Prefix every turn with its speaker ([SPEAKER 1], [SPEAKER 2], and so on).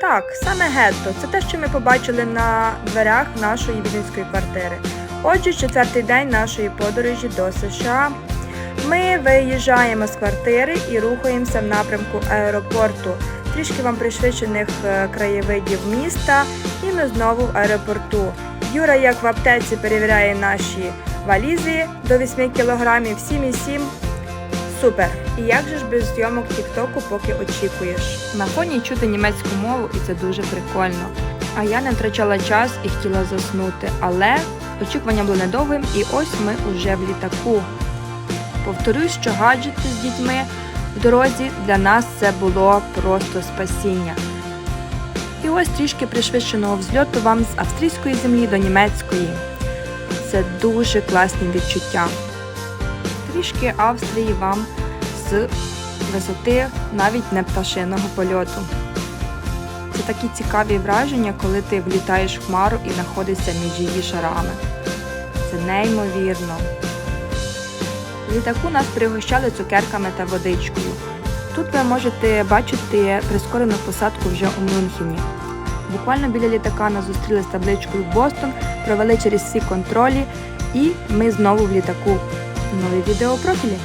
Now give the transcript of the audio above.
[SPEAKER 1] Так, саме гетто. Це те, що ми побачили на дверях нашої віденської квартири. Отже, четвертий день нашої подорожі до США. Ми виїжджаємо з квартири і рухаємося в напрямку аеропорту. Трішки вам пришвидшених е, краєвидів міста, і ми знову в аеропорту. Юра, як в аптеці, перевіряє наші валізи до 8 кілограмів, 7,7. Супер! І як же ж без зйомок Тіктоку, поки очікуєш? На фоні чути німецьку мову, і це дуже прикольно. А я не втрачала час і хотіла заснути, але очікування було недовгим, і ось ми уже в літаку. Повторюсь, що гаджети з дітьми в дорозі для нас це було просто спасіння. І ось трішки пришвидшеного взльоту вам з австрійської землі до німецької. Це дуже класні відчуття. Трішки Австрії вам з висоти навіть не пташиного польоту. Це такі цікаві враження, коли ти влітаєш в хмару і знаходишся між її шарами. Це неймовірно. В літаку нас пригощали цукерками та водичкою. Тут ви можете бачити прискорену посадку вже у Мюнхені. Буквально біля літака нас зустріли з табличкою Бостон, провели через всі контролі, і ми знову в літаку. Нові відео профілі.